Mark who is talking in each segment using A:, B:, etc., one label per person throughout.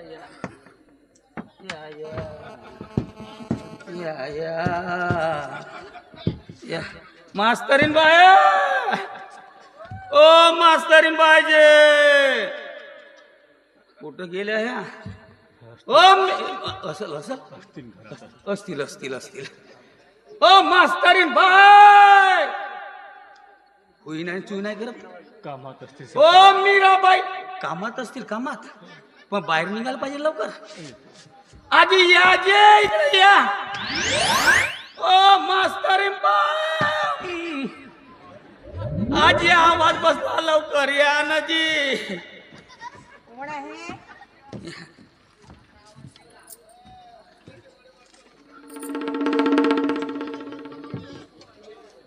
A: या या. या. या मास्तरीन बाया. ओ मास्तरीन पाहिजे कुठं गेल्या ह्या? ओ असल असल असतील असतील असतील ओ मास्तरीन बाय. होई नाही चुई नाही करत?
B: कामात असते
A: ओ मीराबाई. कामात असतील कामात? पण बाहेर निघायला पाहिजे लवकर. आधी या जे इकडे या. ओ मास्तर आजी आवाज बसला लवकर या ना जी
C: कोण आहे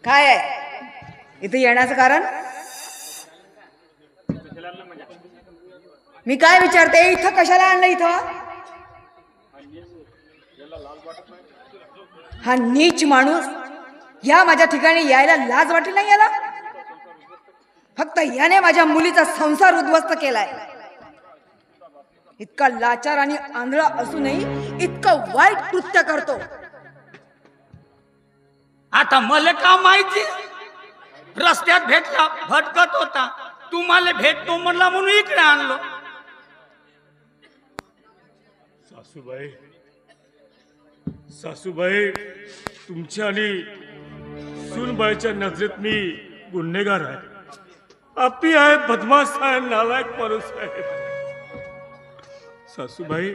C: काय आहे? इथे येण्याचं कारण? मी काय विचारते इथं कशाला आणलं इथं? हा नीच माणूस. या माझ्या ठिकाणी यायला लाज वाटली नाही याला? फक्त याने माझ्या मुलीचा संसार उद्ध्वस्त केलाय. इतका लाचार आणि आंधळा असूनही इतकं वाईट कृत्य करतो.
A: आता मला का माहिती? रस्त्यात भेटला भटकत होता. तुम्हाला भेटतो म्हणला म्हणून इकडे आणलो.
B: सासूबाई सासूबाई तुमच्या आणि सुनबाईच्या नजरेत मी गुन्हेगार आहे. आपी आहे बदमाश आहे नालायक माणूस आहे सासूबाई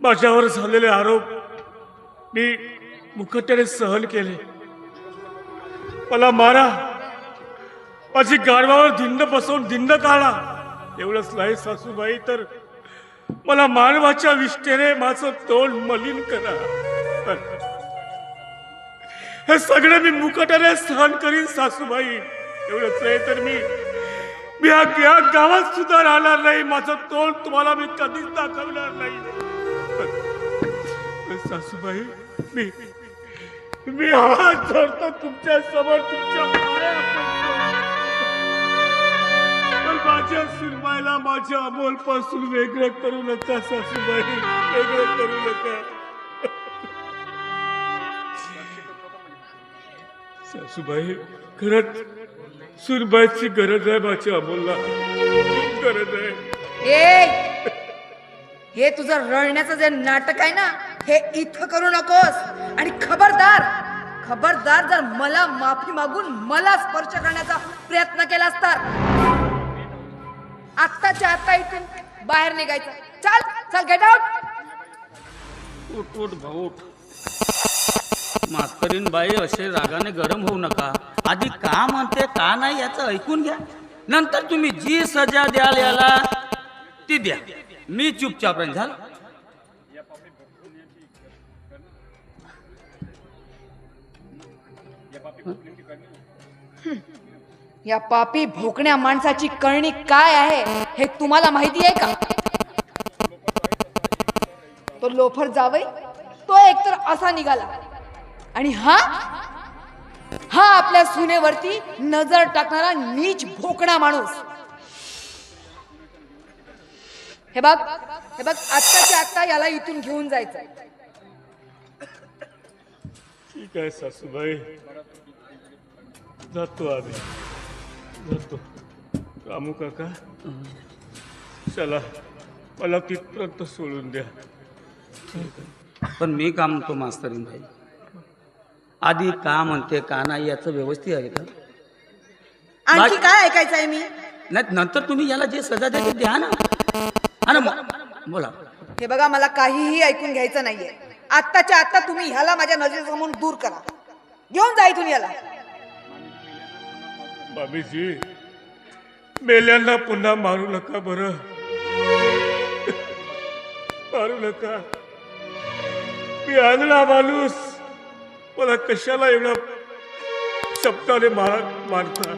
B: माझ्यावर झालेले आरोप मी मुखट्याने सहन केले. मला मारा. माझी गाडवावर धिंड बसवून धिंड काढा. एवढंच नाही सासूबाई तर मला मानवाच्या विष्ठेने माझं तोंड मलिन करा. हे सगळं मी मुकटाने सहन करीन सासूबाई. एवढंच नाही तर मी मी या गावात सुद्धा राहणार नाही. माझं तोंड तुम्हाला मी कधीच दाखवणार नाही. सासूबाई मी मी हात जोडतो तुमच्यासमोर तुमच्या माझ्या सुनबाईला माझ्या अमोलपासून वेगळं करू नका सासूबाई. वेगळं करू नका. सासूबाई खरंच सुरबाईची गरज आहे माझ्या अमोलला. खूप गरज आहे.
C: ए हे तुझं रडण्याचं जे नाटक आहे ना हे इथं करू नकोस. आणि खबरदार खबरदार जर मला माफी मागून मला स्पर्श करण्याचा प्रयत्न केला असता आत्ताच्या आत्ता इथून बाहेर निघायचं. चल चल गेट आउट
A: उठ उठ भाऊ उठ. मास्तरीन बाई असे रागाने गरम होऊ नका. आधी का म्हणते का नाही याचं ऐकून घ्या. नंतर तुम्ही जी सजा द्याल याला ती द्या. मी चुपचाप राहीन. झालं?
C: या पापी भोकण्या माणसाची करणी काय आहे हे तुम्हाला माहिती आहे का? तो लोफर जावई तो एकतर असा निघाला. आणि हा? हा आपल्या सुनेवरती नजर टाकणारा नीच भोकणा माणूस. हे बघ हे बघ आत्ताच्या आत्ता याला इथून घेऊन जायचं.
B: ठीक आहे सासूबाई. जातो आम्ही. जातो रामू काका चला मला तिथपर्यंत सोडून द्या.
A: पण मी का म्हणतो मास्तरीन भाई. आधी का म्हणते का नाही याचं व्यवस्थित आहे का?
C: आणखी काय ऐकायचं आहे मी?
A: नाही नंतर तुम्ही याला जे सजा द्या ते द्या ना. बोला.
C: हे बघा मला काहीही ऐकून घ्यायचं नाहीये. आत्ताच्या आत्ता तुम्ही ह्याला माझ्या नजरेसमोर दूर करा. घेऊन जा इथून याला.
B: मामीजी मेल्यांना पुन्हा मारू नका बरं. मारू नका. मी आंधळा माणूस. मला कशाला एवढा शब्दाने मार मारता?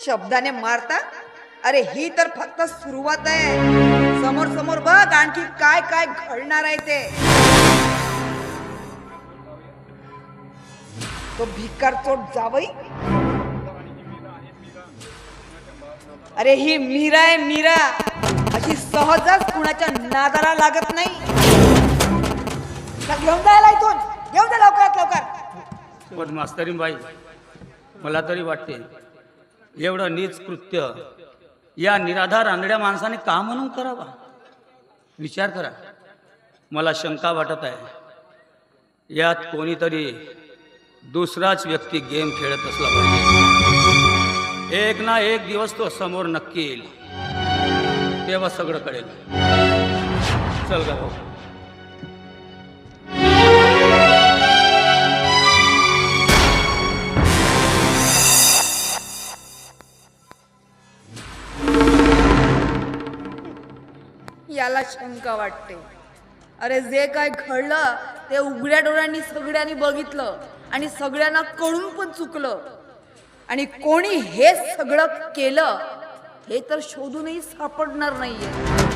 C: शब्दाने मारता? अरे ही तर फक्त सुरुवात आहे. समोर समोर बघ आणखी काय काय घडणार आहे ते. तो भिकार चोट जावई. अरे ही मीरा आहे मीरा. अशी सहजच कुणाच्या नादाला लागत नाही. घेऊन जायला इथून. घेऊन जा लवकरात लवकर.
A: पण मास्तरी बाई मला तरी वाटते एवढं नीच कृत्य या निराधार आंधळ्या माणसाने का म्हणून करावा? विचार करा. मला शंका वाटत आहे. यात कोणीतरी दुसराच व्यक्ती गेम खेळत असला पाहिजे. एक ना एक दिवस तो समोर नक्की येईल. तेव्हा सगळं कळेल. चल गा भाऊ.
C: याला शंका वाटते. अरे जे काय घडलं ते उघड्या डोळ्यांनी सगळ्यांनी बघितलं. आणि सगळ्यांना कळून पण चुकलं. आणि कोणी हे सगळं केलं हे तर शोधूनही सापडणार नाहीये.